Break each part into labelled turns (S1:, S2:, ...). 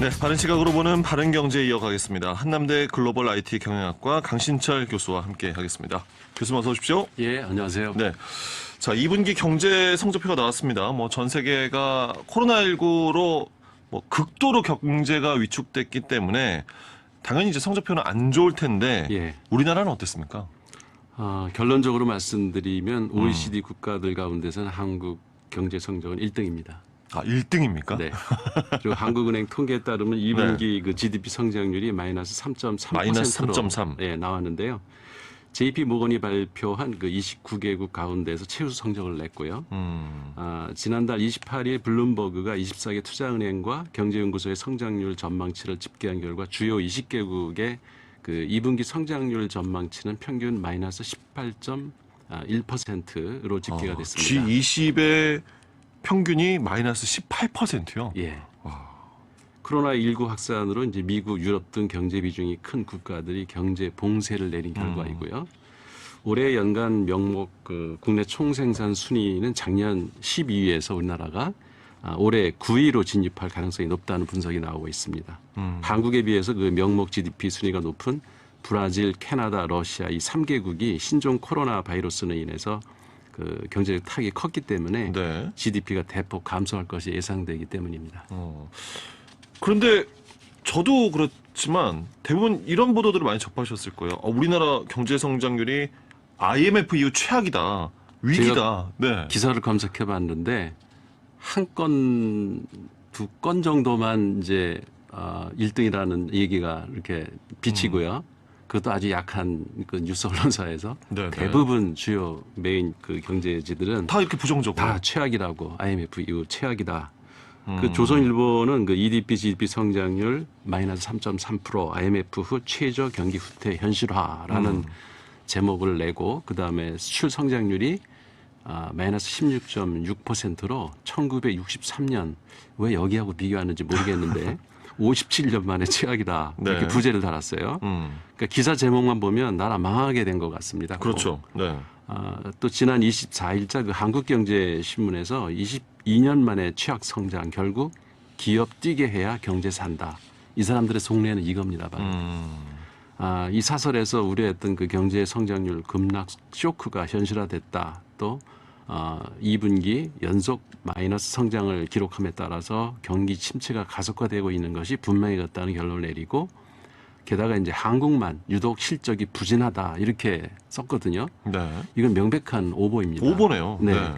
S1: 네, 바른 시각으로 보는 바른 경제 이어가겠습니다. 한남대 글로벌 IT 경영학과 강신철 교수와 함께 하겠습니다. 교수님 어서 오십시오.
S2: 예, 안녕하세요.
S1: 네. 자, 2분기 경제 성적표가 나왔습니다. 뭐 전 세계가 코로나19로 뭐 극도로 경제가 위축됐기 때문에 당연히 이제 성적표는 안 좋을 텐데
S2: 예.
S1: 우리나라는 어땠습니까?
S2: 아, 결론적으로 말씀드리면
S1: 음.
S2: OECD 국가들 가운데서는 한국 경제 성적은 1등입니다.
S1: 아, 1등입니까?
S2: 네. 그리고 한국은행 통계에 따르면 2분기 그 GDP 성장률이 마이너스 3.3%로
S1: 마이너스 3.3.
S2: 예, 나왔는데요. JP 모건이 발표한 그 29개국 가운데서 최우수 성적을 냈고요.
S1: 음.
S2: 아, 지난달 28일 블룸버그가 24개 투자은행과 경제연구소의 성장률 전망치를 집계한 결과 주요 20개국의 그 2분기 성장률 전망치는 평균 마이너스 18.1%로 집계가
S1: 어,
S2: 됐습니다.
S1: G20의 평균이 마이너스 18%요.
S2: 예. 코로나 19 확산으로 이제 미국, 유럽 등 경제 비중이 큰 국가들이 경제 봉쇄를 내린 결과이고요. 올해 연간 명목 그 국내 총생산 순위는 작년 12위에서 우리나라가 아, 올해 9위로 진입할 가능성이 높다는 분석이 나오고 있습니다.
S1: 음.
S2: 한국에 비해서 그 명목 GDP 순위가 높은 브라질, 캐나다, 러시아 이 3개국이 신종 코로나 바이러스로 인해서 그 경제적 타격이 컸기 때문에
S1: 네.
S2: GDP가 대폭 감소할 것이 예상되기 때문입니다.
S1: 어. 그런데 저도 그렇지만 대부분 이런 보도들을 많이 접하셨을 거예요. 어, 우리나라 경제 성장률이 IMF 이후 최악이다. 위기다. 네.
S2: 기사를 검색해 봤는데 한 건, 두 건 정도만 이제 어, 1등이라는 얘기가 이렇게 비치고요. 그것도 아주 약한 그 뉴스 언론사에서
S1: 네, 네.
S2: 대부분 주요 메인 그 경제지들은
S1: 다 이렇게 부정적으로.
S2: 다 최악이라고 IMF 이후 최악이다.
S1: 음.
S2: 그 조선일보는 그 EDP, GDP 성장률 마이너스 3.3% IMF 후 최저 경기 후퇴 현실화라는
S1: 음.
S2: 제목을 내고 그 다음에 수출 성장률이 아, 마이너스 16.6%로 1963년 왜 여기하고 비교하는지 모르겠는데 57년 만에 최악이다 이렇게
S1: 네.
S2: 부제를 달았어요.
S1: 음.
S2: 그러니까 기사 제목만 보면 나라 망하게 된 것 같습니다.
S1: 그렇죠. 네.
S2: 아, 또 지난 24일자 그 한국경제신문에서 22년 만에 최악 성장 결국 기업 뛰게 해야 경제 산다. 이 사람들의 속내는 이겁니다. 바로.
S1: 음.
S2: 아, 이 사설에서 우려했던 그 경제 성장률 급락 쇼크가 현실화됐다. 또 어, 2분기 연속 마이너스 성장을 기록함에 따라서 경기 침체가 가속화되고 있는 것이 분명해졌다는 결론을 내리고 게다가 이제 한국만 유독 실적이 부진하다 이렇게 썼거든요.
S1: 네.
S2: 이건 명백한 오보입니다.
S1: 오보네요.
S2: 네.
S1: 네.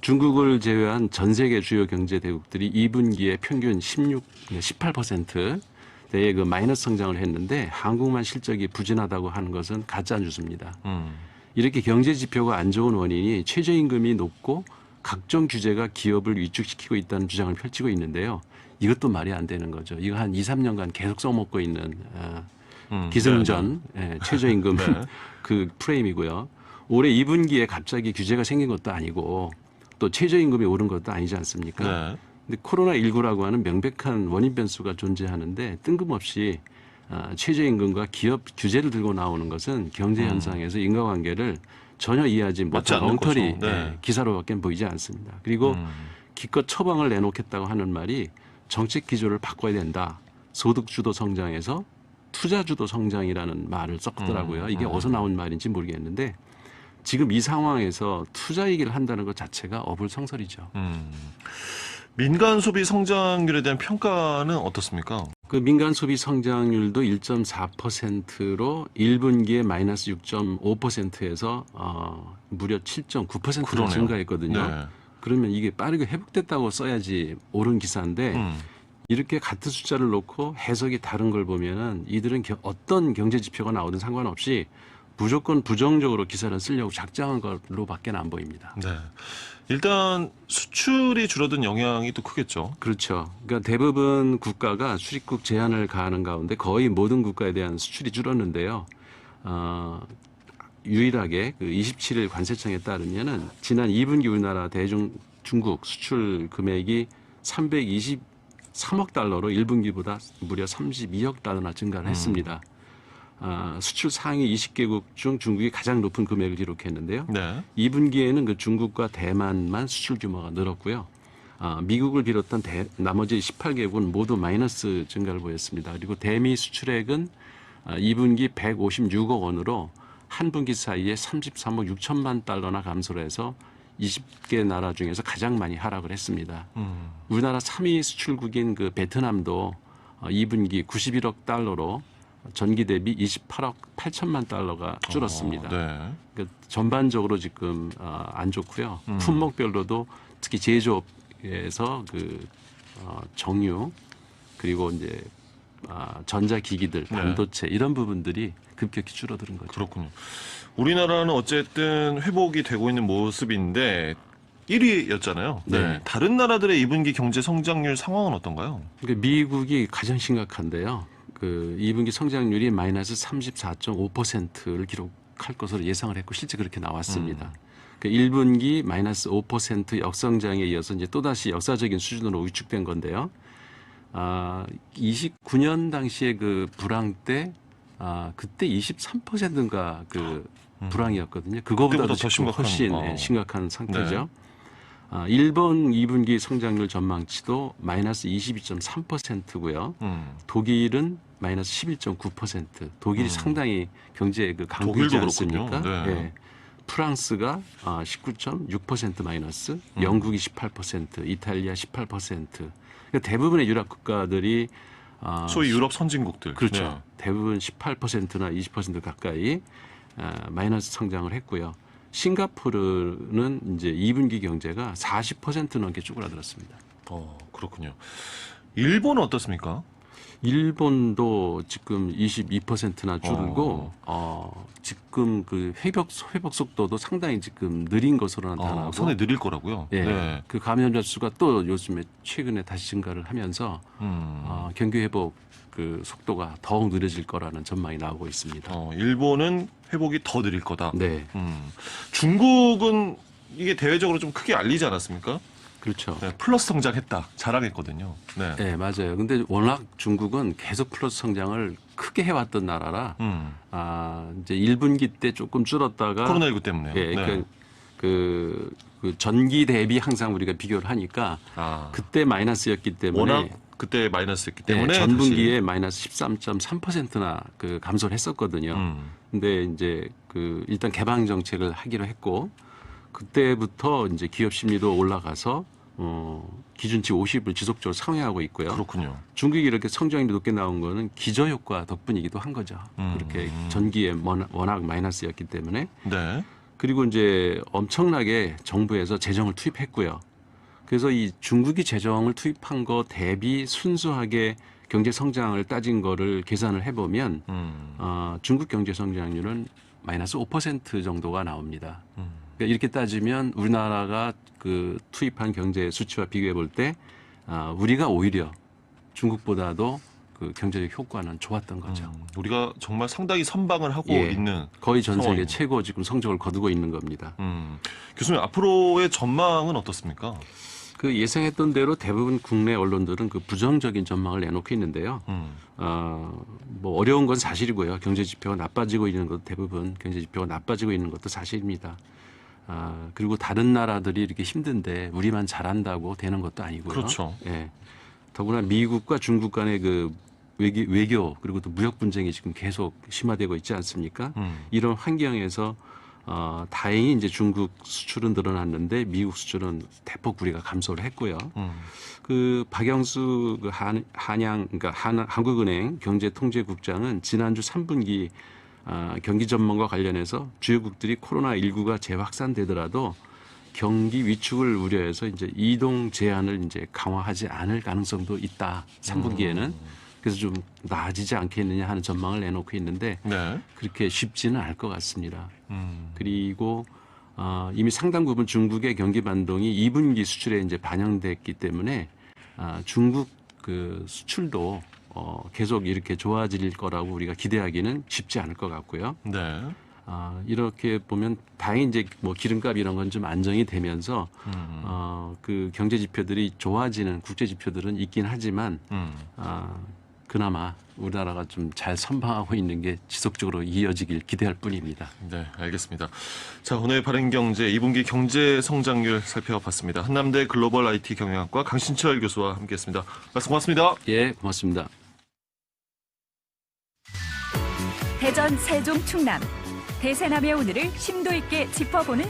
S2: 중국을 제외한 전 세계 주요 경제 대국들이 2분기에 평균 16, 18%대의 그 마이너스 성장을 했는데 한국만 실적이 부진하다고 하는 것은 가짜 뉴스입니다.
S1: 음.
S2: 이렇게 경제 지표가 안 좋은 원인이 최저임금이 높고 각종 규제가 기업을 위축시키고 있다는 주장을 펼치고 있는데요. 이것도 말이 안 되는 거죠. 이거 한 2, 3년간 계속 써먹고 있는 어,
S1: 음.
S2: 기승전 예, 최저임금
S1: 네.
S2: 그 프레임이고요. 올해 2분기에 갑자기 규제가 생긴 것도 아니고 또 최저임금이 오른 것도 아니지 않습니까?
S1: 네.
S2: 근데 코로나 19라고 하는 명백한 원인 변수가 존재하는데 뜬금없이 아, 최저임금과 기업 규제를 들고 나오는 것은 경제 현상에서 인과관계를 전혀 이해하지
S1: 음.
S2: 못한 엉터리.
S1: 네.
S2: 예, 기사로밖에 보이지 않습니다. 그리고
S1: 음.
S2: 기껏 처방을 내놓겠다고 하는 말이 정책 기조를 바꿔야 된다. 소득 주도 성장에서 투자 주도 성장이라는 말을 썼더라고요.
S1: 음,
S2: 이게
S1: 음.
S2: 어디서 나온 말인지 모르겠는데 지금 이 상황에서 투자 얘기를 한다는 것 자체가 어불성설이죠.
S1: 음. 민간 소비 성장률에 대한 평가는 어떻습니까?
S2: 그 민간 소비 성장률도 1.4%로 1분기에 마이너스 6.5%에서 어, 무려 7.9%로
S1: 그러네요.
S2: 증가했거든요.
S1: 네.
S2: 그러면 이게 빠르게 회복됐다고 써야지 옳은 기사인데
S1: 음.
S2: 이렇게 같은 숫자를 놓고 해석이 다른 걸 보면은 이들은 겨- 어떤 경제 지표가 나오든 상관없이 무조건 부정적으로 기사를 쓰려고 작정한 걸로밖에 안 보입니다.
S1: 네. 일단 수출이 줄어든 영향이 또 크겠죠.
S2: 그렇죠. 그러니까 대부분 국가가 수입국 제한을 가하는 가운데 거의 모든 국가에 대한 수출이 줄었는데요. 어, 유일하게 그 27일 관세청에 따르면은 지난 2분기 우리나라 대중 중국 수출 금액이 323억 달러로 1분기보다 무려 32억 달러나 증가를 했습니다. 아, 수출 상위 20개국 중 중국이 가장 높은 금액을 기록했는데요.
S1: 네.
S2: 2분기에는 그 중국과 대만만 수출 규모가 늘었고요. 아, 미국을 비롯한 대- 나머지 18개국은 모두 마이너스 증가를 보였습니다. 그리고 대미 수출액은 아, 2분기 156억 원으로 한 분기 사이에 33억 6천만 달러나 감소를 해서 20개 나라 중에서 가장 많이 하락을 했습니다.
S1: 음.
S2: 우리나라 3위 수출국인 그 베트남도 어, 2분기 91억 달러로 전기 대비 28억 8천만 달러가 줄었습니다.
S1: 어, 네.
S2: 그 전반적으로 지금 어, 안 좋고요.
S1: 음.
S2: 품목별로도 특히 제조업에서 그 어, 정유 그리고 이제 아, 전자기기들,
S1: 네.
S2: 반도체 이런 부분들이 급격히 줄어드는 거죠.
S1: 그렇군요. 우리나라는 어쨌든 회복이 되고 있는 모습인데 1위였잖아요. 네.
S2: 네.
S1: 다른 나라들의 2분기 경제 성장률 상황은 어떤가요?
S2: 그러니까 미국이 가장 심각한데요. 그 2분기 성장률이 마이너스 34.5%를 기록할 것으로 예상을 했고 실제 그렇게 나왔습니다. 그 1분기 마이너스 5% 역성장에 이어서 이제 또다시 역사적인 수준으로 위축된 건데요. 아, 29년 당시에 그 불황 때 아, 그때 23%인가 그 불황이었거든요. 그거보다
S1: 더 심각한,
S2: 훨씬
S1: 어.
S2: 예, 심각한 상태죠.
S1: 네.
S2: 아, 일본 2분기 성장률 전망치도 마이너스 22.3%고요.
S1: 음.
S2: 독일은 마이너스 11.9%. 독일이
S1: 음.
S2: 상당히 경제 그 강국이지 않습니까?
S1: 네.
S2: 예. 프랑스가 아, 19.6% 마이너스,
S1: 음.
S2: 영국이 18%, 이탈리아 18%. 그러니까 대부분의 유럽 국가들이 아,
S1: 소위 유럽 선진국들.
S2: 그렇죠.
S1: 네.
S2: 대부분 18%나 20% 가까이 아, 마이너스 성장을 했고요. 싱가포르는 이제 2분기 경제가 40% 넘게 쪼그라들었습니다.
S1: 어, 그렇군요. 일본은 어떻습니까?
S2: 일본도 지금 22%나 줄고 어. 지금 그 회복 회복 속도도 상당히 지금 느린 것으로 나타나고
S1: 어, 상당히 느릴 거라고요.
S2: 예,
S1: 네.
S2: 그 감염자 수가 또 요즘에 최근에 다시 증가를 하면서
S1: 음.
S2: 어, 경기 회복 그 속도가 더욱 느려질 거라는 전망이 나오고 있습니다.
S1: 어, 일본은 회복이 더 느릴 거다.
S2: 네,
S1: 음. 중국은 이게 대외적으로 좀 크게 알리지 않았습니까?
S2: 그렇죠.
S1: 네, 플러스 성장했다. 자랑했거든요. 네.
S2: 네, 맞아요. 근데 워낙 중국은 계속 플러스 성장을 크게 해왔던 나라라
S1: 음.
S2: 아, 이제 1분기 때 조금 줄었다가
S1: 코로나19 때문에요.
S2: 예,
S1: 네.
S2: 그, 그, 그 전기 대비 항상 우리가 비교를 하니까
S1: 아,
S2: 그때 마이너스였기 때문에
S1: 워낙 그때 마이너스였기
S2: 예,
S1: 때문에
S2: 전분기에 마이너스 13.3%나 그 감소를 했었거든요.
S1: 음.
S2: 근데 이제 그 일단 개방 정책을 하기로 했고 그때부터 이제 기업 심리도 올라가서 어 기준치 50을 지속적으로 상회하고 있고요.
S1: 그렇군요.
S2: 중국이 이렇게 성장률이 높게 나온 거는 기저 효과 덕분이기도 한 거죠.
S1: 음.
S2: 그렇게 전기에 워낙, 워낙 마이너스였기 때문에
S1: 네.
S2: 그리고 이제 엄청나게 정부에서 재정을 투입했고요. 그래서 이 중국이 재정을 투입한 거 대비 순수하게 경제 성장을 따진 거를 계산을 해보면
S1: 음.
S2: 어, 중국 경제 성장률은 마이너스 5% 정도가 나옵니다.
S1: 음.
S2: 그러니까 이렇게 따지면 우리나라가 그 투입한 경제 수치와 비교해 볼 때 아, 우리가 오히려 중국보다도 그 경제적 효과는 좋았던 거죠.
S1: 음. 우리가 정말 상당히 선방을 하고
S2: 예.
S1: 있는
S2: 거의 전 세계. 최고 지금 성적을 거두고 있는 겁니다.
S1: 음. 교수님 앞으로의 전망은 어떻습니까?
S2: 그 예상했던 대로 대부분 국내 언론들은 그 부정적인 전망을 내놓고 있는데요.
S1: 음.
S2: 어, 뭐 어려운 건 사실이고요. 경제 지표가 나빠지고 있는 것도 대부분 경제 지표가 나빠지고 있는 것도 사실입니다. 아, 그리고 다른 나라들이 이렇게 힘든데 우리만 잘한다고 되는 것도 아니고요.
S1: 그렇죠.
S2: 예. 더구나 미국과 중국 간의 그 외교, 외교 그리고 또 무역 분쟁이 지금 계속 심화되고 있지 않습니까?
S1: 음.
S2: 이런 환경에서 어, 다행히 이제 중국 수출은 늘어났는데 미국 수출은 대폭 우리가 감소를 했고요.
S1: 음.
S2: 그 박영수 그 한, 한양 그러니까 한, 한국은행 경제통제국장은 지난주 3분기 아, 경기 전망과 관련해서 주요국들이 코로나 19가 재확산되더라도 경기 위축을 우려해서 이제 이동 제한을 이제 강화하지 않을 가능성도 있다. 3분기에는 그래서 좀 나아지지 않겠느냐 하는 전망을 내놓고 있는데
S1: 네.
S2: 그렇게 쉽지는 않을 것 같습니다.
S1: 음.
S2: 그리고 어, 이미 상당 부분 중국의 경기 반동이 2분기 수출에 이제 반영됐기 때문에 아, 중국 그 수출도 어, 계속 이렇게 좋아질 거라고 우리가 기대하기는 쉽지 않을 것 같고요.
S1: 네.
S2: 어, 이렇게 보면 다행히 이제 뭐 기름값 이런 건 좀 안정이 되면서
S1: 음.
S2: 어, 그 경제 지표들이 좋아지는 국제 지표들은 있긴 하지만
S1: 음.
S2: 어, 그나마 우리나라가 좀 잘 선방하고 있는 게 지속적으로 이어지길 기대할 뿐입니다.
S1: 네, 알겠습니다. 자, 오늘 바른 경제 2분기 경제 성장률 살펴봤습니다. 한남대 글로벌 IT 경영학과 강신철 교수와 함께했습니다. 말씀 고맙습니다.
S2: 예, 고맙습니다.
S3: 대전 세종 충남. 대세남의 오늘을 심도 있게 짚어보는